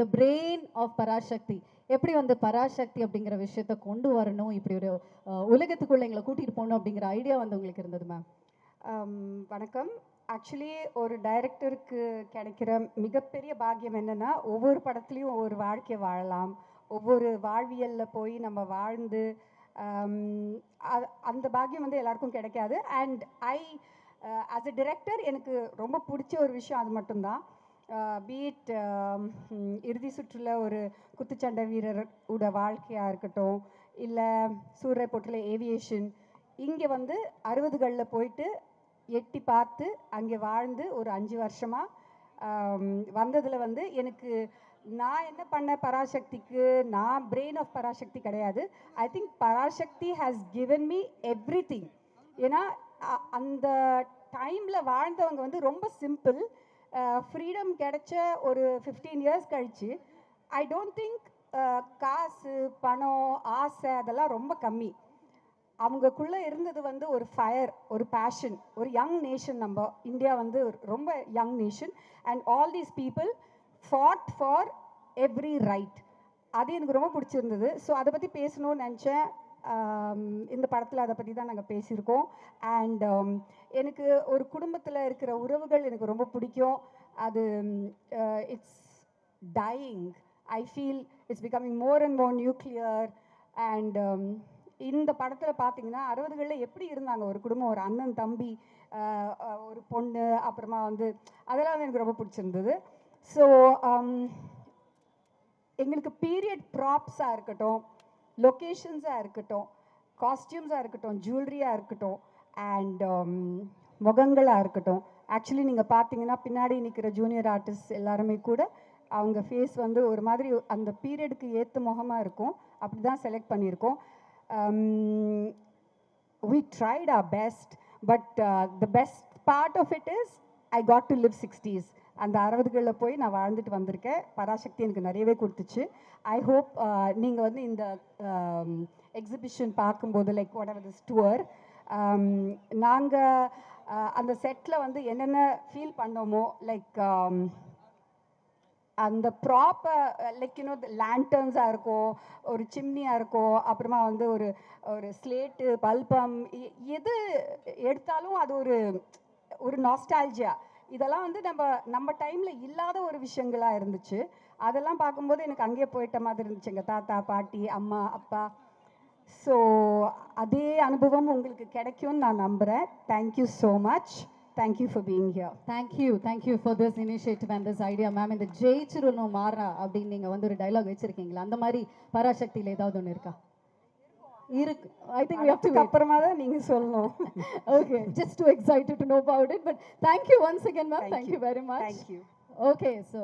The brain of Parasakthi. எப்படி வந்து பராசக்தி அப்படிங்கிற விஷயத்த கொண்டு வரணும்? இப்படி ஒரு உலகத்துக்குள்ளே உலகத்துக்குள்ள எங்களை கூட்டிட்டு போகணும் அப்படிங்கிற ஐடியா வந்து உங்களுக்கு இருந்தது மேம் வணக்கம். ஆக்சுவலி ஒரு டைரக்டருக்கு கிடைக்கிற மிகப்பெரிய பாக்கியம் என்னன்னா ஒவ்வொரு படத்துலையும் ஒவ்வொரு வாழ்க்கையை வாழலாம். ஒவ்வொரு வாழ்வியலில் போய் நம்ம வாழ்ந்து அந்த பாக்கியம் வந்து எல்லாருக்கும் கிடைக்காது. And I as a director எனக்கு ரொம்ப பிடிச்ச ஒரு விஷயம் அது மட்டும்தான். பீட் இறுதி சுற்றில் ஒரு குத்துச்சண்டை வீரரோட வாழ்க்கையாக இருக்கட்டும் இல்லை சூரிய போட்டில் ஏவியேஷன் இங்கே வந்து அறுபதுகளில் போயிட்டு எட்டி பார்த்து அங்கே வாழ்ந்து ஒரு அஞ்சு வருஷமாக வந்ததில் வந்து எனக்கு நான் என்ன பண்ண பராசக்திக்கு நான் பிரெயின் ஆஃப் பராசக்தி கிடையாது. I think Parasakthi has given me everything ஏன்னா அந்த டைமில் வாழ்ந்தவங்க வந்து ரொம்ப சிம்பிள் ஃப்ரீடம் கிடைச்ச ஒரு ஃபிஃப்டீன் இயர்ஸ் கழிச்சு ஐ டோன்ட் திங்க் காசு பணம் ஆசை அதெல்லாம் ரொம்ப கம்மி. அவங்கக்குள்ளே இருந்தது வந்து ஒரு ஃபயர் ஒரு பேஷன் ஒரு யங் நேஷன் நம்ம. இந்தியா வந்து ரொம்ப young nation and all these people fought for every right அது எனக்கு ரொம்ப பிடிச்சிருந்தது. ஸோ அதை பற்றி பேசணும்னு நினச்சேன். இந்த படத்தில் அதை பற்றி தான் நாங்கள் பேசியிருக்கோம். அண்ட் எனக்கு ஒரு குடும்பத்தில் இருக்கிற உறவுகள் எனக்கு ரொம்ப பிடிக்கும். அது it's dying I feel it's becoming more and more nuclear and இந்த படத்தில் பார்த்தீங்கன்னா அறுபதுகளில் எப்படி இருந்தாங்க? ஒரு குடும்பம் ஒரு அண்ணன் தம்பி ஒரு பொண்ணு அப்புறமா வந்து அதெல்லாம் வந்து எனக்கு ரொம்ப பிடிச்சிருந்தது. ஸோ எங்களுக்கு பீரியட் ப்ராப்ஸாக இருக்கட்டும். லொக்கேஷன்ஸாக இருக்கட்டும் காஸ்டியூம்ஸாக இருக்கட்டும் ஜுவல்லரியாக இருக்கட்டும் அண்ட் um, முகங்களாக இருக்கட்டும். ஆக்சுவலி நீங்கள் பார்த்தீங்கன்னா பின்னாடி நிற்கிற ஜூனியர் ஆர்டிஸ்ட் எல்லாருமே கூட அவங்க ஃபேஸ் வந்து ஒரு மாதிரி அந்த பீரியடுக்கு ஏற்ற முகமாக இருக்கும். அப்படி தான் செலக்ட் பண்ணியிருக்கோம் we tried our best but the best part of it is I got to live sixties அந்த அறுபதுகளில் போய் நான் வாழ்ந்துட்டு வந்திருக்கேன். பராசக்தி எனக்கு நிறையவே கொடுத்துச்சு. ஐ ஹோப் நீங்கள் வந்து இந்த எக்ஸிபிஷன் பார்க்கும்போது like whatever this tour நாங்கள் அந்த செட்டில் வந்து என்னென்ன ஃபீல் பண்ணோமோ லைக் அந்த ப்ராப்பர் லைக் யூனோ லேண்டர்ன்ஸாக இருக்கும் ஒரு சிம்னியாக இருக்கும் அப்புறமா வந்து ஒரு ஒரு ஸ்லேட்டு பல்பம் எது எடுத்தாலும் அது ஒரு ஒரு நாஸ்டால்ஜியா இதெல்லாம் வந்து நம்ம நம்ம டைமில் இல்லாத ஒரு விஷயங்களாக இருந்துச்சு. அதெல்லாம் பார்க்கும்போது எனக்கு அங்கேயே போயிட்ட மாதிரி இருந்துச்சு எங்கள் தாத்தா பாட்டி அம்மா அப்பா. ஸோ அதே அனுபவம் உங்களுக்கு கிடைக்கும்னு நான் நம்புகிறேன் thank you so much thank you for being here thank you thank you for this initiative and this idea ma'am இந்த ஜெயிச்சிருணும் மாறா அப்படின்னு நீங்கள் வந்து ஒரு டைலாக் வச்சுருக்கீங்களா? அந்த மாதிரி பராசக்தியில் ஏதாவது ஒன்று இருக்கா? இருக்கு I think we have to அதுக்கு அப்புறமா தான் நீங்கள் சொல்லணும் okay just too excited to know about it but thank you once again ma'am Thank thank, you. you. very much Thank you. okay so